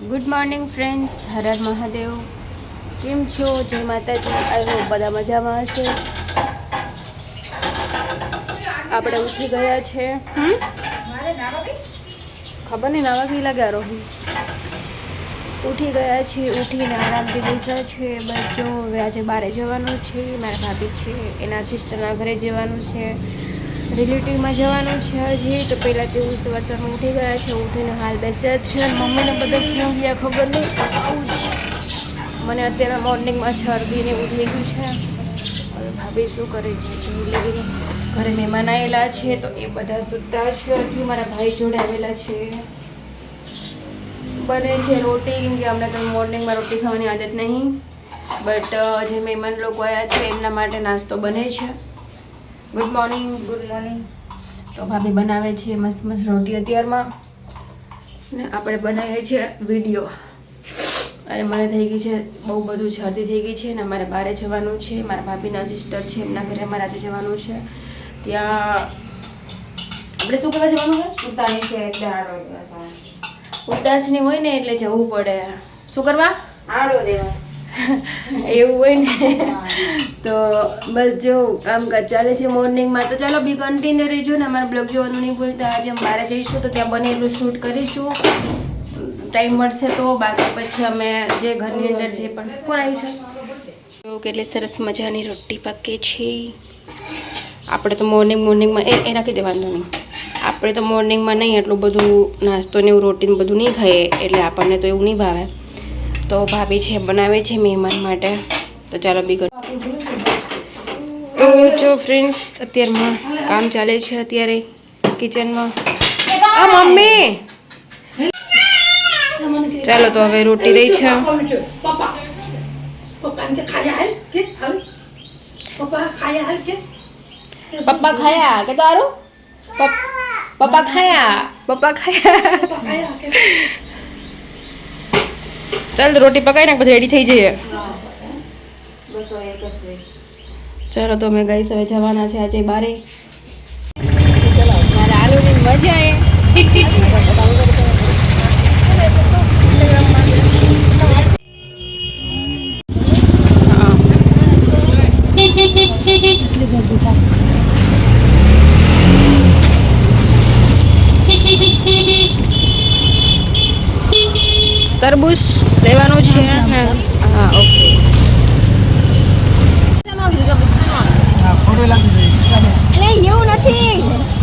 Good morning friends Har Har Mahadev કેમ છો? જય માતાજી. આઈ હોપ બધા મજામાં હશે. આપણે ઉઠી ગયા છે. ખબર નહીં નાવા કઈ લાગ્યા રોહી ઉઠી ગયા છીએ ઉઠીને આરામથી બેસા છે બસ જો હવે આજે બારે જવાનું છે. મારા ભાભી છે એના સિસ્ટરના ઘરે જવાનું છે. રિલેટિવમાં જવાનું છે હજી, તો પહેલાં તેવું સવાર સવારમાં ઉઠી ગયા છે, ઉઠીને હાલ બેસ્યા છે મમ્મીને બધા ક્યાં ગયા, ખબર નહીં આવું જ. મને અત્યારે મોર્નિંગમાં શરદીને ઉઠી ગયું છે. હવે ભાભી શું કરે છે ઘરે મહેમાન આવેલા છે, તો એ બધા સુતા છે. હજુ મારા ભાઈ જોડે આવેલા છે. બને છે રોટી, કેમ કે અમને તો મોર્નિંગમાં રોટી ખાવાની આદત નહીં. બટ જે મહેમાન લોકો આવ્યા છે, એમના માટે નાસ્તો બને છે. ગુડ મોર્નિંગ ગુડ મોર્નિંગ તો ભાભી બનાવે છે મસ્ત મસ્ત રોટી અત્યારમાં. ને આપણે બનાવીએ છીએ વીડિયો. અને મને થઈ ગઈ છે બહુ બધું શરદી થઈ ગઈ છે ને મારે બહારે જવાનું છે. મારા ભાભીના સિસ્ટર છે એમના ઘરે મારે આજે જવાનું છે. ત્યાં આપણે શું કરવા જવાનું છે ઉતાણી છે એટલે આડો ઉદાસની હોય ને એટલે જવું પડે. શું કરવા? આડો દેવા એવું હોય ને. તો બસ જો કામકાજ ચાલે છે મોર્નિંગમાં. તો ચાલો બી કન્ટિન્યુ રહેજો ને. અમારા બ્લોગ જોવાનું નહીં ભૂલતા. આજે બહાર જઈશું તો ત્યાં બનેલું શૂટ કરીશું. ટાઈમ મળશે તો. બાકી પછી અમે જે ઘરની અંદર જે પણ કોણ આવ્યું છે. જો કેટલી સરસ મજાની રોટી પાકે છે. આપણે તો મોર્નિંગ મોર્નિંગમાં એ રાખી દેવાનું નહીં. આપણે તો મોર્નિંગમાં નહીં એટલું બધું નાસ્તો ને એવું રોટીન બધું નહીં ખાઈએ. એટલે આપણને તો એવું નહીં ભાવે. તો ભાભી છે, બનાવે છે મહેમાન માટે. તો ચાલો બીગડ તો જો ફ્રેન્ડ્સ અત્યારમાં કામ ચાલે છે અત્યારે કિચનમાં મમ્મી! ચાલો તો હવે રોટી રહી છે. પપ્પા ખાયા કે તારું? પપ્પા ખાયા? પપ્પા ખાયા. ચાલ રોટી પકાવી નાખ, પછી રેડી થઈ જઈએ. ચાલો તો અમે ગઈ હવે જવાના છે આજે બારે. આલુની મજા એ. તરબૂચ લેવાનું છે. હા ઓકે. એટલે એવું નથી.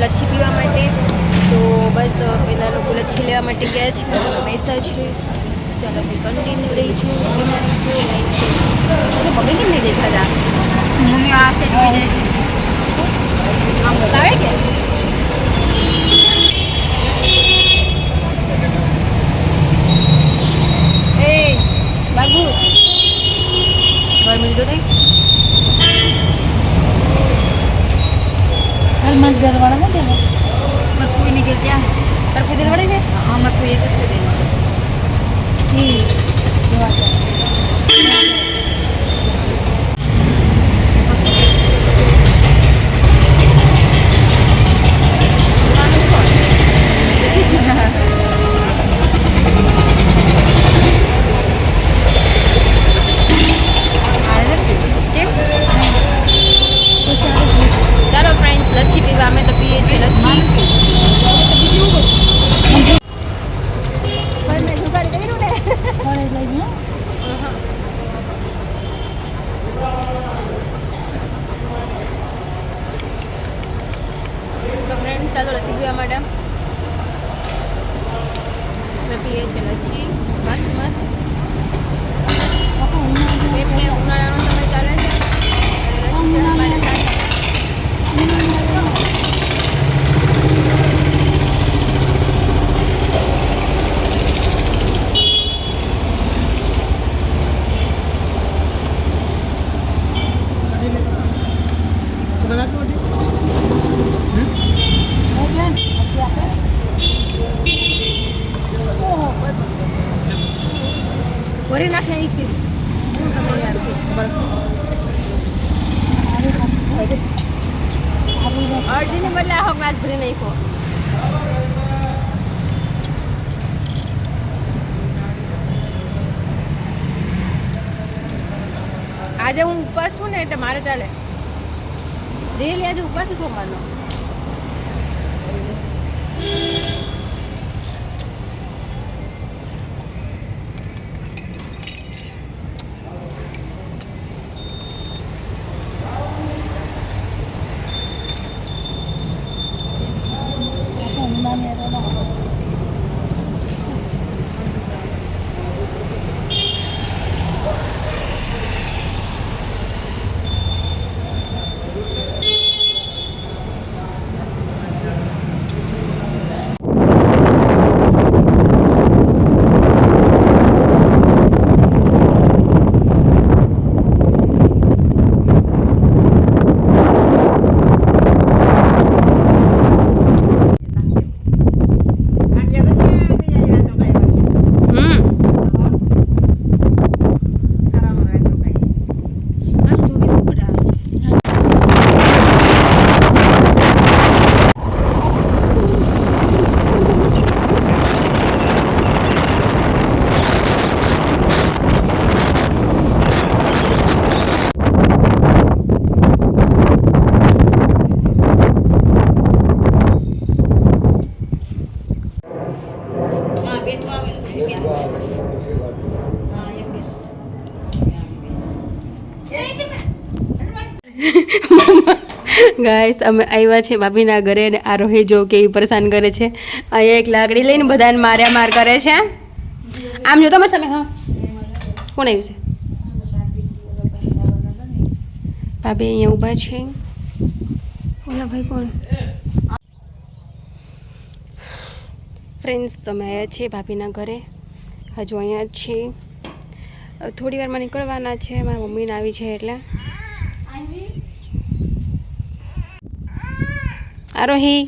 લચ્છી પીવા માટે. તો બસ પેલા લોકો લચ્છી લેવા માટે ગયા છે. પૈસા છે. ચાલો ભાઈ કન્ટિન્યુ રહી છું. મમ્મી કેમ નહીં દેખાતા? મમ્મી આ છે. આમ બતાવે કે? બાબુ. ગરમી તો થઈ હાલ માર ઘરવાળા નથી મત કોઈ નહીં ગયા તાર પૂજે વળે છે હા મત કોઈ એક જ છે દેવા ઈ જોવા જાય. કેમ ચાલો ફ્રેન્ડ્સ લચ્છી પીવા અમે તો પીએ છીએ લચ્છી પણ મેં જુગાડ કર્યું ને ફળે લઈ ગયો તો ફ્રેન્ડ ચાલો લચ્છી પીવા માટે અમે પીએ છીએ લચ્છી મસ્ત મસ્ત કેમ કે ઉનાળાનો સમય ચાલે છે અને લચ્છી છે અમારે સાથે ભરી નાખને એક થી હું તમે યાર અડધીને બદલે આખો ગ્લાસ ભરી નાખ્યો આજે હું ઉપવાસ છું ને એટલે મારે ચાલે. ડેલી આજે ઉપવાસ છું સોમવારનો. ગાઈસ અમે આવ્યા છે ભાભીના ઘરે અને આરોહી જો કે પરેશાન કરે છે. અહીંયા એક લાકડી લઈને બધાને માર્યા માર કરે છે. આમ જો તમે સામે હા. કોણ આવ્યું છે? ભાભી અહીંયા ઊભા છે. ઓલા ભાઈ કોણ? ફ્રેન્ડ્સ તમે આવ્યા છીએ ભાભીના ઘરે. હજુ અહીંયા જ છીએ. થોડી વારમાં નીકળવાના છે. મારા મમ્મીને આવી છે એટલે. આરોહી.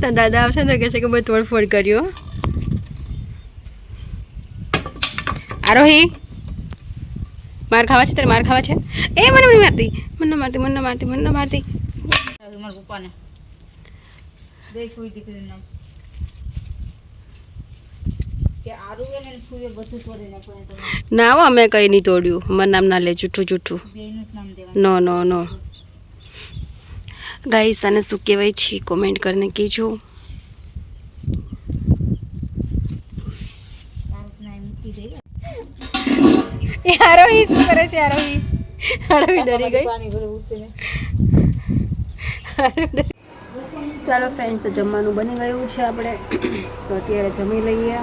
તો દાદા આવશે તો કહેશે કે મેં તોડફોડ કર્યો. આરોહી. માર ખાવા છે તારે માર ખાવા છે? એ મને મને મારતી. મને મારતી મને મારતી મને મારતી. મારા પપ્પાને. સુઈ દીકરીને. ના હો અમે કંઈ નહીં તોડ્યું. મારું નામ ના લે જૂઠું જૂઠું નો નો નો. ગાઈસ આને શું કહેવાય છે? કોમેન્ટ કરીને કહેજો તારું નામ મૂકી દે આરોહી શું કરે છે, આરોહી? આરોહી ડરી ગઈ. ચાલો ફ્રેન્ડ્સ જમવાનું બની ગયું છે આપણે. તો અત્યારે જમી લઈએ.